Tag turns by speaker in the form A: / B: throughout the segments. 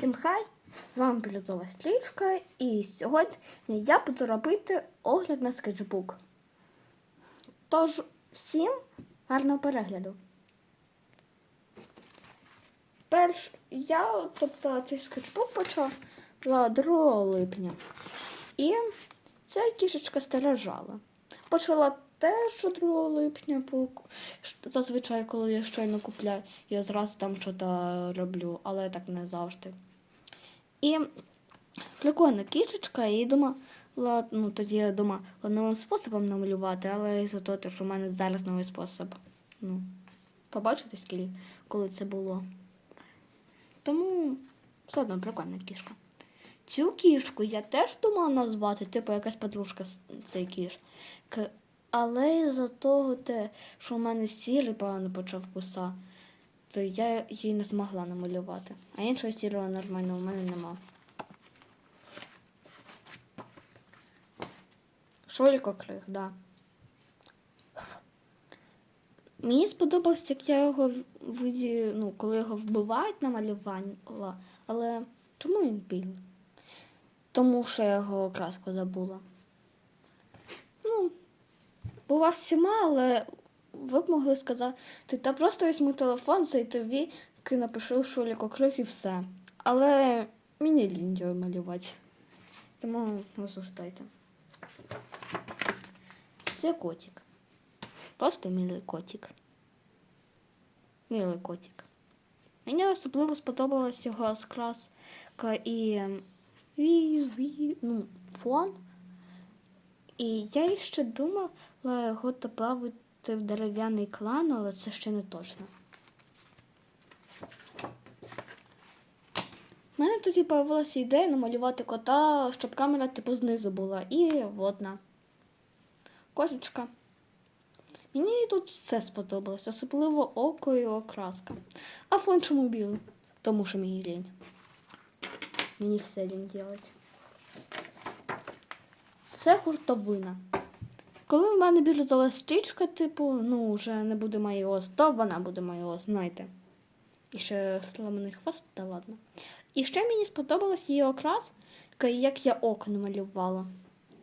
A: Всім хай! З вами Білюзова стрічка, і сьогодні я буду робити огляд на скетчбук. Тож, всім гарного перегляду. Перш я, тобто, цей скетчбук почала 2 липня. І ця кішечка стражала. Почала теж 2 липня, бо зазвичай, коли я щойно купляю, я зразу там щось роблю, але так не завжди. І прикольна кішечка, і думала, ну тоді я думала новим способом намалювати, але за те, що в мене зараз новий спосіб. Ну, побачите, скільки, коли це було. Тому все одно прикольна кішка. Цю кішку я теж думала назвати, типу якась подружка цієї кішки. Але за того те, що в мене сірий погано почав писати, то я її не змогла намалювати. А іншого сірого нормального в мене нема. Шолько крих, да. Мені сподобалось, як я його ну, коли його вбивають намалювала, але чому він білий? Тому що я його краску забула. Ну, бува всіма, але ви б могли сказати, та просто візьми телефон, зайти в віки, напиши Шуліко крих і все. Але мені його малювати. Тому осуждайте. Це котик. Просто милий котик. Милий котик. Мені особливо сподобалась його скраска і ем, ну, фон. І я ще думала його додати в дерев'яний клан, але це ще не точно. У мене тоді з'явилася ідея намалювати кота, щоб камера типу знизу була. І водна. Кошечка. Мені тут все сподобалось, особливо око і окраска. А фон чому білий? Тому що мені лінь. Мені все лінь робити. Це хуртовина. Коли в мене бірюзова стрічка, типу, ну, вже не буде майос, то вона буде майос, знаєте. І ще сламаний хвост, та ладно. І ще мені сподобалась її окраска, як я око намалювала.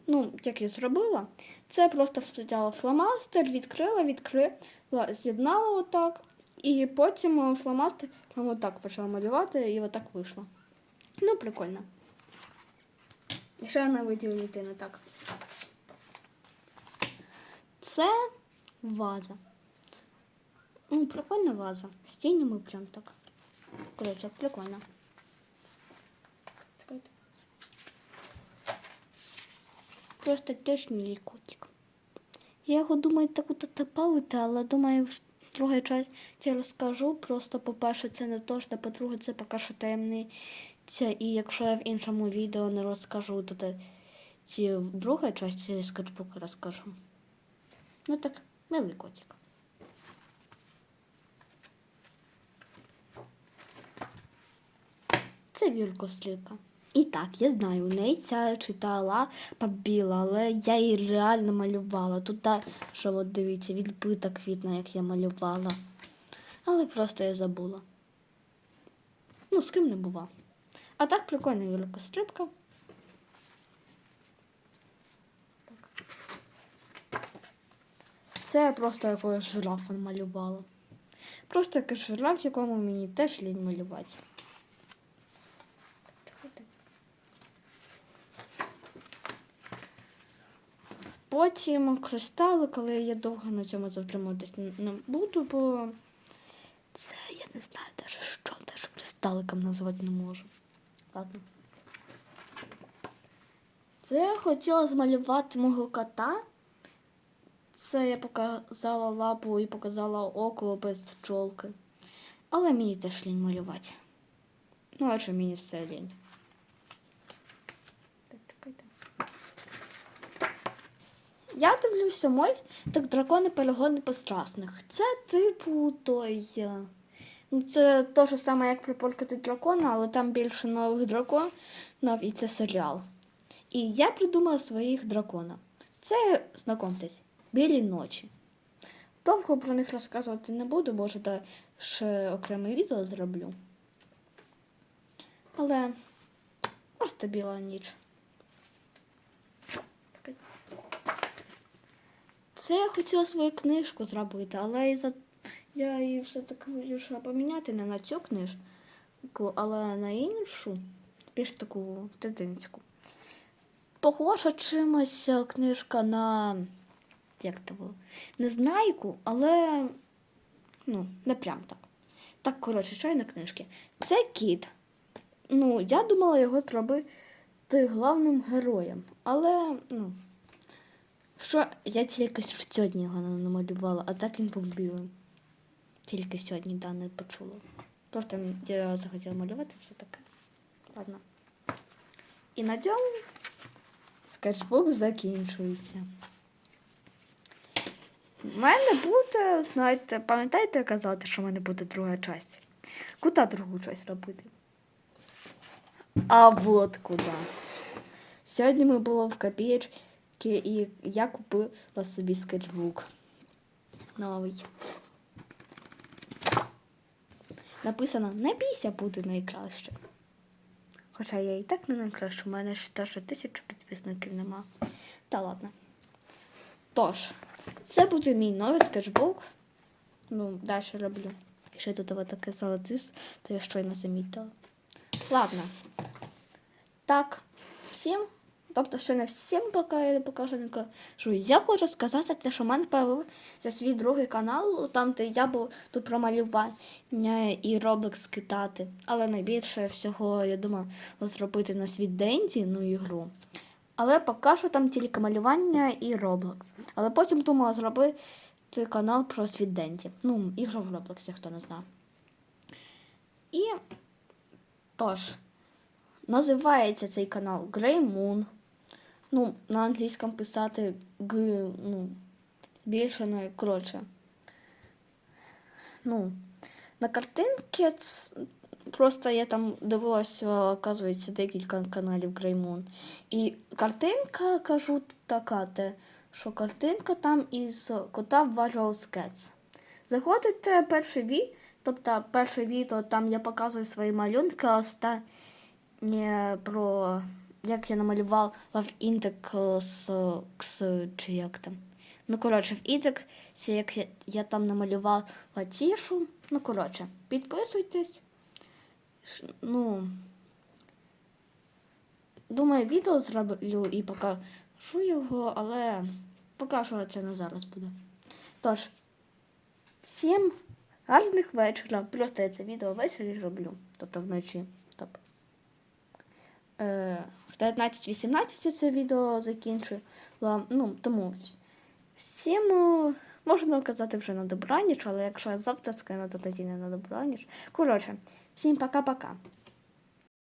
A: Ну, як я зробила, це просто взяла фломастер, відкрила, відкрила, з'єднала отак. І потім фломастер отак почала малювати, і отак вийшло. Ну, прикольно. І ще я виділю людину так. Це ваза. Ну, прикольна ваза. З тінями прям так. Коротше, прикольно. Просто теж мій котик. Я його думаю таку татапавити, але думаю, в другій часті розкажу. Просто, по-перше, це не то, що по-друге, це поки що таємниця. І якщо я в іншому відео не розкажу, то ці в другій часті скетчбука розкажу. Ну так, милий котик. Це вілкослівка. І так, я знаю, у неї ця читала побіла, але я її реально малювала. Тут так, що от дивіться, відбита квітна, як я малювала. Але просто я забула. Ну, з ким не бува. А так прикольна вілкострибка. Це я просто якогось жирафа малювала. Просто якийсь жираф, якому мені теж лінь малювати. Потім кристали, коли я довго на цьому затримуватись не буду, бо це я не знаю даже що, даже кристаликом назвати не можу. Ладно. Це я хотіла змалювати мого кота. Це я показала лапу і показала око без пчолки. Але мені теж лінь малювати. Ну, а що мені все лінь. Я дивлюся моль, так дракони перегони безстрасних. Це типу той. е, Ну, це те ж саме, як припоркати дракона, але там більше нових драконів, і це серіал. І я придумала своїх дракона. Це, знакомтесь, білі ночі. Довго про них розказувати не буду, бо вже ще окреме відео зроблю. Але просто біла ніч. Це я хотіла свою книжку зробити, але я її все-таки вирішила поміняти не на цю книжку, але на іншу, більш таку дитинську. Похожа чимось книжка на як то було? Незнайку, але ну, не прям так. Так, коротше, що є на книжки. Це кіт. Ну, я думала його зробити головним героєм. Але, ну, що я тільки сьогодні його намалювала, а так він був білим. Тільки сьогодні да, не почула. Просто я захотіла малювати все таке. Ладно. І на цьому скетчбук закінчується. У мене буде, знаєте, пам'ятаєте, казати, що в мене буде друга часть? Куди другу часть робити? А от куди. Сьогодні ми були в копієчці і я купила собі скетчбук. Новий. Написано не бійся бути найкраще. Хоча я і так не найкраща, у мене ж теж тисячу підписників нема. Та ладно. Тож, це буде мій новий скетчбук. Ну, далі роблю. І ще тут таке золотис, то я щойно замітила. Ладно. Так, всім. Тобто ще не всім поки я не покажу кажу. Я хочу сказати, те, що в мене появився свій другий канал, там, де я буду про малювання і Roblox китати. Але найбільше всього я думала зробити на свій денді, ну, ігру. Але поки що там тільки малювання і Roblox. Але потім думала зробити канал про світ Денді. Ну, ігру в Roblox, хто не знає. І тож, називається цей канал Grey Moon. Ну, на англійському писати Г, ну, збільшено і коротше. Ну, на картинці просто я там дивилася, оказується, декілька каналів Moon. І картинка, кажу, така, те, що картинка там із кота Visual Sketch. Заходите перший ві, тобто перше відео, там я показую свої малюнки, останнє про як я намалював в індекс чи як там. Ну, коротше, в індексі, як я, я там намалював латішу. Ну, коротше, підписуйтесь. Ну, думаю, відео зроблю і покажу його, але поки що це не зараз буде. Тож, всім гарних вечора. Просто я це відео ввечері роблю, тобто вночі. Тобто. Е, в 19-18 це відео закінчила. Ну, тому всім е, можна казати вже на добраніч, але якщо я завтра скину, то тоді не на добраніч. Коротше, всім пока-пока.